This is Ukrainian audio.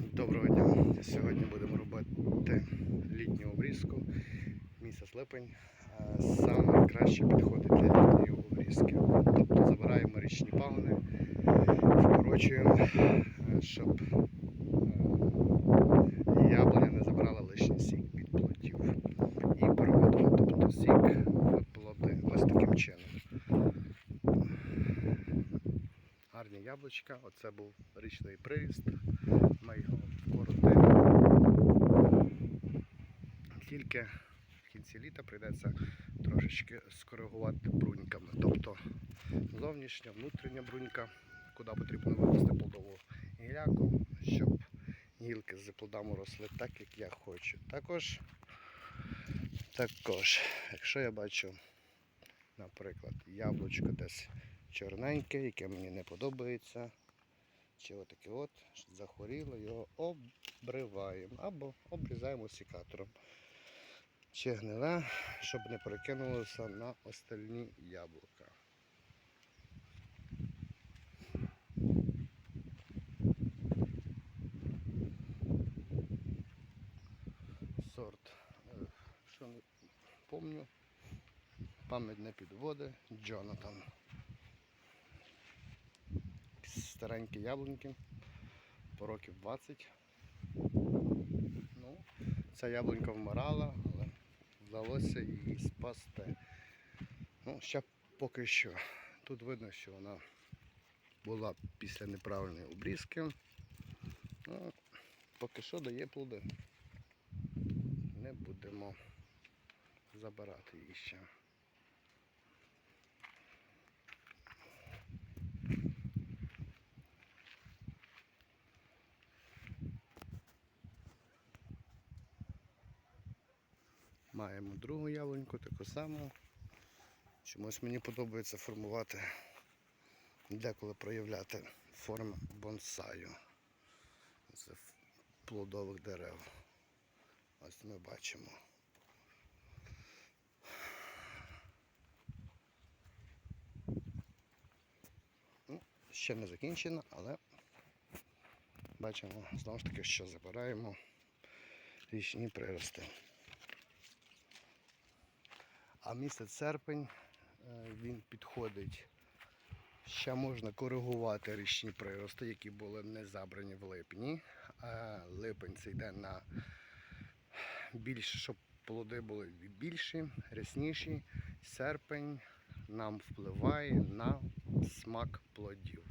Доброго дня. Сьогодні будемо робити літню обрізку. Місяць липень. а Саме краще підходить для літньої обрізки. Тобто забираємо річні пагони, вкорочуємо, е, щоб яблучка. Оце був річний приріст. Ми його вкоротили. Тільки в кінці літа прийдеться трошечки скоригувати бруньками. Тобто зовнішня, внутрішня брунька, куди потрібно вивести плодову гіляку, щоб гілки з плодами росли так, як я хочу. Також, також, якщо я бачу, наприклад, яблучко десь чорненьке, яке мені не подобається, чи отаке от захворіло, його обриваємо або обрізаємо сікатором. Чи гниле, щоб не перекинулося на остальні яблука. Сорт, е, що не помню, пам'ять не підводи, Джонатан. Старенькі яблуньки, по років 20. Ну, ця яблунька вмирала, але вдалося її спасти. Ну, ще поки що. Тут видно, що вона була після неправильної обрізки. Ну, поки що дає плоди. Не будемо забирати її ще. Маємо другу яблуньку, таку саму. Чомусь мені подобається формувати, деколи проявляти форми бонсаю з плодових дерев. Ось ми бачимо. Ну, ще не закінчено, але бачимо знову ж таки, що забираємо річні прирости. А місяць серпень е, він підходить. Ще можна коригувати річні прирости, які були не забрані в липні. Липень це йде на більше, щоб плоди були більші, рясніші. Серпень нам впливає на смак плодів.